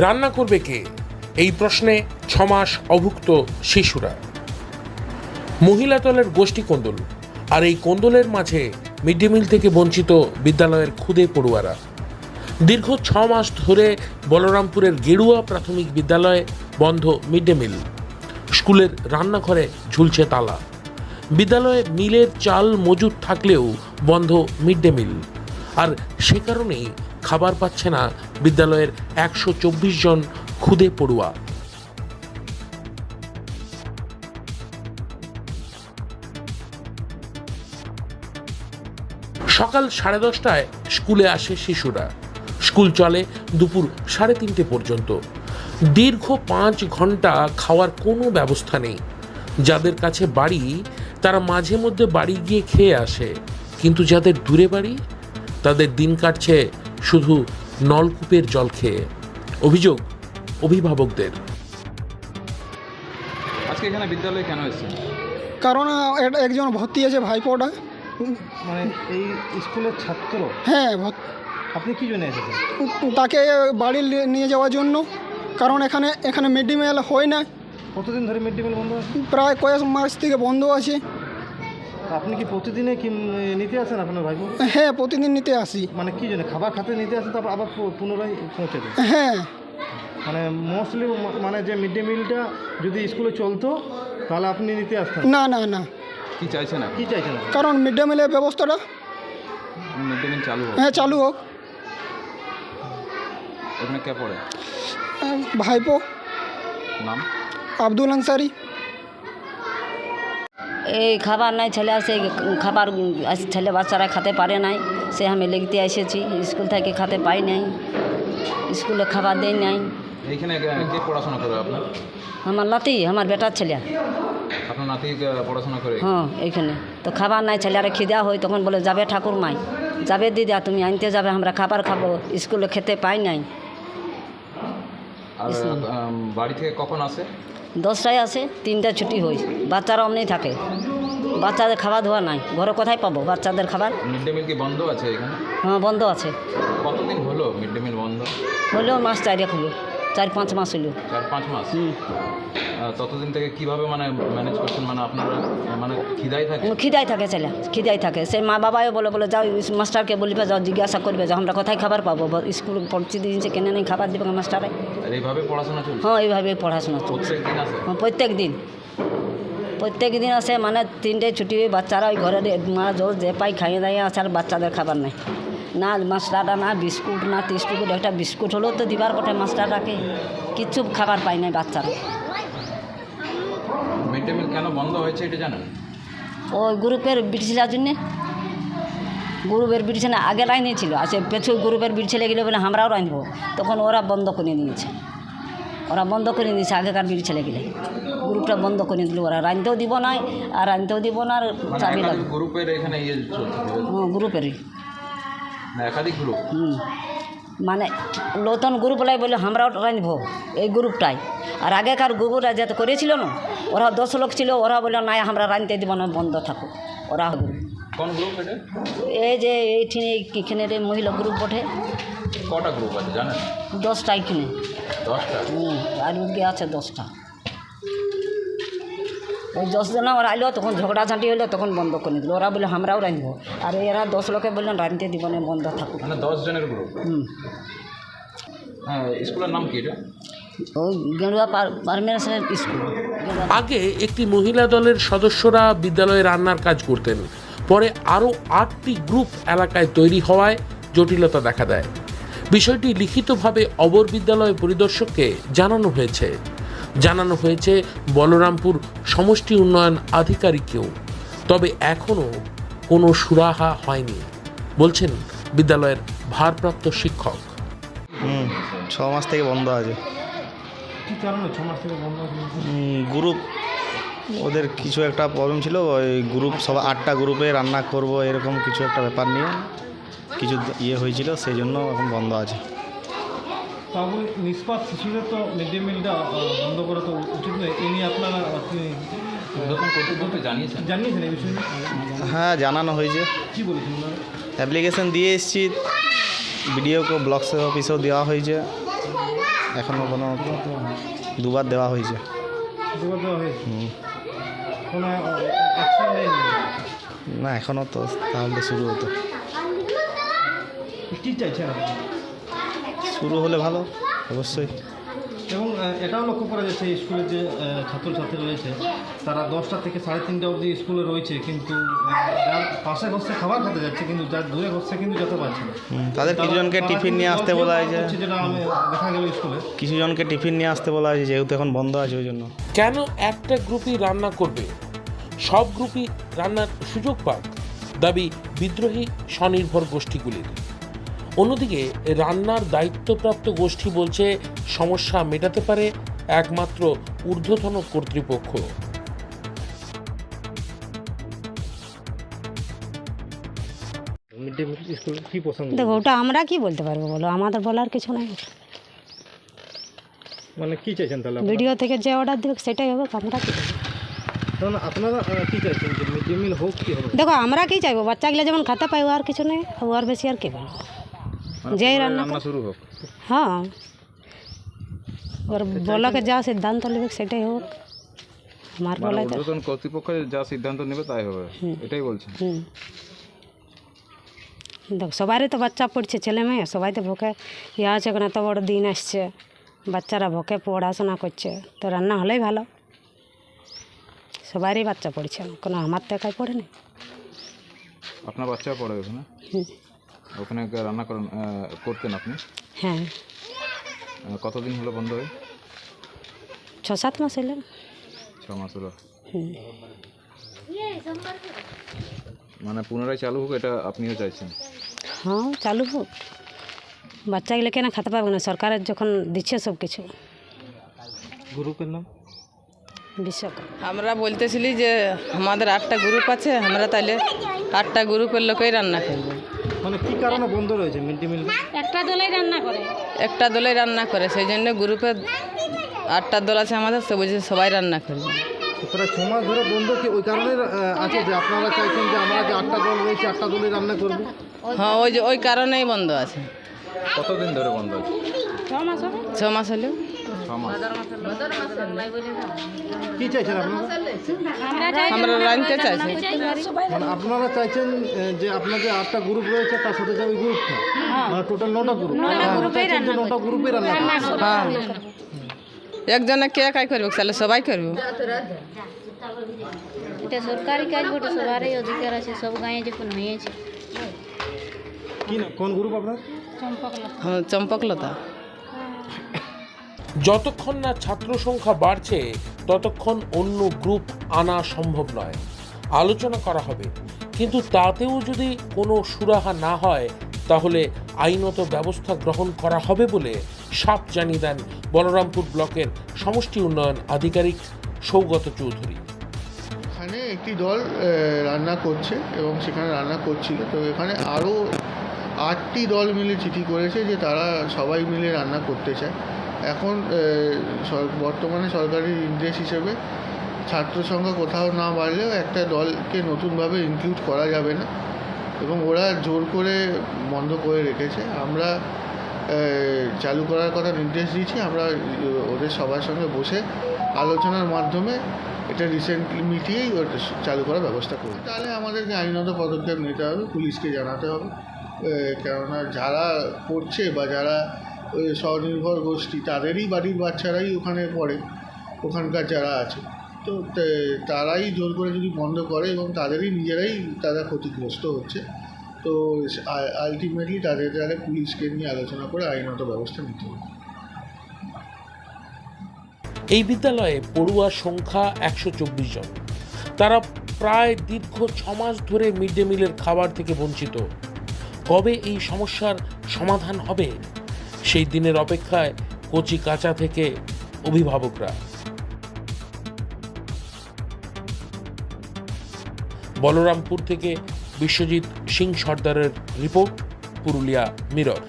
রান্না করবে কে? এই প্রশ্নে ছমাস অভুক্ত শিশুরা। মহিলা দলের গোষ্ঠী কোন্দল আর এই কোন্দলের মাঝে মিড ডে মিল থেকে বঞ্চিত বিদ্যালয়ের ক্ষুদে পড়ুয়ারা। দীর্ঘ ছ মাস ধরে বলরামপুরের গেরুয়া প্রাথমিক বিদ্যালয়ে বন্ধ মিড ডে মিল। স্কুলের রান্নাঘরে ঝুলছে তালা। বিদ্যালয়ে মিলের চাল মজুদ থাকলেও বন্ধ মিড ডে মিল। আর সে কারণেই খাবার পাচ্ছে না বিদ্যালয়ের একশো চব্বিশ জন ক্ষুদে পড়ুয়া। সকাল সাড়ে দশটায় স্কুলে আসে শিশুরা। স্কুল চলে দুপুর সাড়ে তিনটে পর্যন্ত। দীর্ঘ পাঁচ ঘণ্টা খাওয়ার কোনো ব্যবস্থা নেই। যাদের কাছে বাড়ি, তারা মাঝে মধ্যে বাড়ি গিয়ে খেয়ে আসে। কিন্তু যাদের দূরে বাড়ি, তাদের দিন কাটছে শুধু নলকূপের জল খেয়ে। অভিযোগ অভিভাবকদের। আজকে এখানে বিদ্যালয়ে কেন এসেছেন? কারণ একজন ভর্তি আছে ভাইপোটা। মানে এই স্কুলের ছাত্র? হ্যাঁ আপনি কি জন্য এসেছেন? তাকে বাড়ি নিয়ে যাওয়ার জন্য। কারণ এখানে এখানে মিড ডে মিল হয় না। কতদিন ধরে মিড ডে মিল বন্ধ আছে? প্রায় কয়েক মাস থেকে বন্ধ আছে। আপনি কি প্রতিদিনে কি নিতে আসেন আপনার ভাইপো? হ্যাঁ প্রতিদিন নিতে আসি। মানে কি জন্য? খাবার খাতে নিতে আসেন তারপর আবার পুনরায় পৌঁছে দেন? হ্যাঁ। মানে মোস্টলি মানে যে মিড ডে মিলটা যদি স্কুলে চলতো তাহলে আপনি নিতে আসতেন? না না না। কি চাইছেন কি চাইছেন কারণ মিড ডে মিলের ব্যবস্থাটা মিড ডে মিল চালু হোক। হ্যাঁ চালু হোক। এখানে কে পড়ে? ভাইপো। নাম? আব্দুল আনসারি। এই খাবার নাই ছেলে আসে খাবার ছেলে বাচ্চারা খেতে পারে নাই। সে আমি লিখতে এসেছি স্কুল থেকে খেতে পাই নাই স্কুলে খাবার দেয় নাই। এইখানে কে পড়াশোনা করে আপনার? আমার নাতি আমার বেটার ছেলে। আপনার নাতি পড়াশোনা করে? হ্যাঁ এইখানে। তো খাবার নাই ছেলেরা খিদা হয় তখন বলে যাবে ঠাকুর মাই যাবে দিদা তুমি আনতে যাবে আমরা খাবার খাব স্কুলে খেতে পাই নাই। আর বাড়ি থেকে কখন আসে? দশটায় আসে তিনটা ছুটি হয়েছে বাচ্চারা অমনি থাকে। বাচ্চাদের খাবার ধোয়া নাই। ঘরে কোথায় পাবো বাচ্চাদের খাবার? মিড ডে মিল কি বন্ধ আছে এখানে? হ্যাঁ বন্ধ আছে। কতদিন হলো মিড ডে মিল বন্ধ? হলেও মাস চারিয়া হলো। চার পাঁচ মাস হলো। চার পাঁচ মাস? আহ, ততদিন থেকে কীভাবে মানে ম্যানেজ করছেন? মানে আপনারা মানে খিদাই থাকে? খিদাই থাকে ছেলে খিদাই থাকে। সেই মা বাবাও বলে বলে যাও মাস্টারকে বলবে যাও জিজ্ঞাসা করবে যে আমরা কোথায় খাবার পাবো? স্কুল পড়ছি দিয়েছে কেন নেই খাবার দেবে মাস্টারে? এইভাবে পড়াশোনা চলছে? হ্যাঁ এইভাবে পড়াশোনা চলছে। প্রত্যেক দিন হ্যাঁ প্রত্যেক দিন। প্রত্যেক দিন আসে মানে তিনটে ছুটি হয়ে বাচ্চারা ওই ঘরে মা জল যে পাই খাইয়ে দাইয়ে আসে আর বাচ্চাদের খাবার নেই। না মাস্টারটা না বিস্কুট না টিস্কুট একটা বিস্কুট হলেও তো দিবার কথা মাস্টারটাকে। কিচ্ছু খাবার পায় নাই বাচ্চারা। মিড ডে মিল কেন বন্ধ হয়েছে এটা জানেন? ওই গ্রুপের বিড়ছিলার জন্যে? গ্রুপের বিড়ছে না আগে লাইনে ছিল আর সে পেছু গ্রুপের বিড় ছেলে গেলে বলে আমরাও রাঁধবো তখন ওরা বন্ধ করে দিয়েছে ওরা বন্ধ করে দিয়েছে আগেকার বিড় ছেলে গেলে। গ্রুপটা বন্ধ করে দিল ওরা। রাঁধতেও দিব না আর রাঁধতেও দিব না আর মানে চাবি গ্রুপের এখানে ইয়ে গ্রুপেরই। একাধিক গ্রুপ? হুম। মানে নতুন গ্রুপ লাই বলে আমরাও রাঁধবো এই গ্রুপটাই। আর আগেকার গ্রুপরা যাতে করেছিল না ওরা দশ লোক ছিল ওরা বলে না আমরা রাঁধতে দিব না বন্ধ থাকুক ওরা গ্রুপ কোন গ্রুপ এই যে এইখানে এখানে রে মহিলা গ্রুপ ওঠে কটা গ্রুপ আছে জানেন? দশটা এখানে। দশটা? হুম আর আছে দশটা। ওই দশ জন ওরা আইলো তখন ঝগড়াঝাঁটি হলো তখন বন্ধ করে দিল ওরা বলে আমরাও রাঁধবো। আর এরা দশ লোকে বললেন রাঁধতে দিব না বন্ধ থাকুক। মানে দশ জনের গ্রুপ হুম। হ্যাঁ স্কুলের নাম কি এটা? ওই গেরুয়া পারমিনেশনের স্কুল। আগে একটি মহিলা দলের সদস্যরা বিদ্যালয়ে রান্নার কাজ করতেন। পরে আরও আটটি গ্রুপ এলাকায় তৈরি হওয়ায় জটিলতা দেখা দেয়। বিষয়টি লিখিতভাবে অবর বিদ্যালয় পরিদর্শককে জানানো হয়েছে। জানানো হয়েছে বলরামপুর সমষ্টি উন্নয়ন আধিকারিককেও। তবে এখনও কোনো সুরাহা হয়নি বলছেন বিদ্যালয়ের ভারপ্রাপ্ত শিক্ষক। ছ মাস থেকে বন্ধ আছে। কি কারণে ছ মাস থেকে বন্ধ আছে? উম, গ্রুপ ওদের কিছু একটা প্রবলেম ছিল ওই গ্রুপ সব আটটা গ্রুপে রান্না করব এরকম কিছু একটা ব্যাপার নিয়ে কিছু ইয়ে হয়েছিল সেই জন্য এখন বন্ধ আছে। তাও নিষ্পাত শিশুদের তো মিড ডে মিলটা বন্ধ করা তো উচিত নয়। এ নিয়ে আপনারা জানিয়েছেন। জানিয়েছেন এই বিষয়ে? হ্যাঁ জানানো হয়েছে। কী বলেছেন অ্যাপ্লিকেশন দিয়ে এসেছি। বিডিওকে ব্লক অফিসেও দেওয়া হয়েছে। এখনও কোনো দুবার দেওয়া হয়েছে। দুবার দেওয়া হয়েছে? না এখনও তো তাহলে শুরু হতো। কী চাইছেন আপনি? শুরু হলে ভালো অবশ্যই। এবং এটাও লক্ষ্য করা যাচ্ছে এই স্কুলের যে ছাত্রছাত্রী রয়েছে তারা দশটা থেকে সাড়ে তিনটা অবধি স্কুলে রয়েছে কিন্তু যার পাশে ঘষছে খাবার খেতে যাচ্ছে কিন্তু যার দূরে ঘষছে কিন্তু যেতে পারছে না। তাদের কিছুজনকে টিফিন নিয়ে আসতে বলা হয়েছে। যেটা আমি দেখা গেল স্কুলে। কিছুজনকে টিফিন নিয়ে আসতে বলা হয়েছে যেহেতু এখন বন্ধ আছে ওই জন্য। কেন একটা গ্রুপই রান্না করবে? সব গ্রুপই রান্নার সুযোগ পাক। দাবি বিদ্রোহী স্বনির্ভর গোষ্ঠীগুলির। অন্যদিকে রান্নার দায়িত্বপ্রাপ্ত গোষ্ঠী বলছে সমস্যা মেটাতে পারে একমাত্র ঊর্ধ্বতন কর্তৃপক্ষ। দেখো ওটা আমরা কি বলতে পারব বলো? আমাদের বলার কিছু নাই। মানে কী চাইছেন তাহলে ভিডিও থেকে যে অর্ডার দেবে সেটাই হবে আমরা কি আপনারা চাইছেন? দেখো আমরা কি চাইব? বাচ্চাগুলো যেমন খাতা পাই ও আর কিছু নেই ও আর বেশি আর কি বলব যেই রান্না রান্না শুরু হোক হ্যাঁ ওর বলকে যা সিদ্ধান্ত নেবে সেটাই হোক আমার মানে বলাই তো ঊর্ধ্বতন কর্তৃপক্ষ যা সিদ্ধান্ত নেবে তাই হবে এটাই বলছেন হুম দেখ সবারই তো বাচ্চা পড়ছে ছেলে মেয়ে সবাই তো ভোকে ইয়ে আছে কেন এত বড় দিন আসছে বাচ্চারা ভোকে পড়াশোনা করছে তো রান্না হলেই ভালো সবারই বাচ্চা পড়ছে কোনো আমার তো একাই পড়ে না আপনার বাচ্চা পড়ে ওখানে হুম। ওখানে রান্না করেন করতেন আপনি? হ্যাঁ। কতদিন হলো বন্ধ হয়ে? ছ সাত মাস হলো। ছ মাস হলো। মানে পুনরায় চালু হোক এটা আপনিও চাইছেন? হ্যাঁ চালু হোক। বাচ্চাগুলো কেন খেতে পারবে না? সরকারের যখন দিচ্ছে সব কিছু গ্রুপের নাম? আমরা বলতেছিলি যে আমাদের আটটা গ্রুপ আছে আমরা তাহলে আটটা গ্রুপের লোকেই রান্না করব। মানে কী কারণে বন্ধ রয়েছে মিড ডে মিল? একটা দলেই রান্না করে। একটা দলেই রান্না করে সেই জন্য গ্রুপে আটটা দল আছে আমাদের সে বুঝে সবাই রান্না করবে প্রায় ছ মাস ধরে বন্ধ কি ওই কারণে আছে যে আপনারা চাইছেন যে আমরা যে আটটা দল রয়েছে আটটা দলই রান্না করব? হ্যাঁ ওই যে ওই কারণেই বন্ধ আছে। কতদিন ধরে বন্ধ আছে? ছ মাস হলেও ছ মাস কী চাইছেন আপনারা? আমরা রাঁধতে চাইছি। মানে আপনারা চাইছেন যে আপনার যে আটটা গ্রুপ রয়েছে তার সাথে যে ওই গ্রুপটা মানে টোটাল নটা গ্রুপ চাইছেন নটা গ্রুপে রান্না হ্যাঁ। একজনে কে একাই করবে? তাহলে সবাই করবে। এটা সরকারি কাজ বটে সবারই অধিকার আছে সব গাঁয়ে যখন হয়েছে। কি না কোন গ্রুপ আপনার? হ্যাঁ চম্পকলতা। যতক্ষণ না ছাত্র সংখ্যা বাড়ছে, ততক্ষণ অন্য গ্রুপ আনা সম্ভব নয়। আলোচনা করা হবে। কিন্তু তাতেও যদি কোনো সুরাহা না হয়, তাহলে আইনত ব্যবস্থা গ্রহণ করা হবে বলে সাপ জানিয়ে দেন বলরামপুর ব্লকের সমষ্টি উন্নয়ন আধিকারিক সৌগত চৌধুরী। এখানে একটি দল রান্না করছে এবং সেখানে রান্না করছিল। তো এখানে আরও আটটি দল মিলে চিঠি করেছে যে তারা সবাই মিলে রান্না করতে চায়। এখন বর্তমানে সরকারি নির্দেশ হিসেবে ছাত্র সংখ্যা কোথাও না বাড়লেও একটা দলকে নতুনভাবে ইনক্লুড করা যাবে না। এবং ওরা জোর করে বন্ধ করে রেখেছে। আমরা চালু করার কথা নির্দেশ দিয়েছি। আমরা ওদের সবার সঙ্গে বসে আলোচনার মাধ্যমে এটা রিসেন্টলি মিটিয়েই চালু করার ব্যবস্থা করব তাহলে আমাদেরকে আইনত পদক্ষেপ নিতে হবে, পুলিশকে জানাতে হবে। কেননা যারা করছে বা যারা স্বনির্ভর গোষ্ঠী, তাদেরই বাড়ির বাচ্চারাই ওখানে পড়ে, ওখানকার যারা আছে। তো তারাই জোর করে যদি বন্ধ করে এবং তাদেরই নিজেরাই তারা ক্ষতিগ্রস্ত হচ্ছে, তো আলটিমেটলি তাদের তাহলে পুলিশকে নিয়ে আলোচনা করে আইনত ব্যবস্থা নিতে হবে। এই বিদ্যালয়ে পড়ুয়ার সংখ্যা একশো চব্বিশ জন। তারা প্রায় দীর্ঘ ছ মাস ধরে মিড ডে মিলের খাবার থেকে বঞ্চিত। কবে এই সমস্যার সমাধান হবে? সেই দিনের অপেক্ষায় কচি কাঁচা থেকে অভিভাবকরা। বলরামপুর থেকে বিশ্বজিৎ সিং সর্দারের রিপোর্ট, পুরুলিয়া মিরর।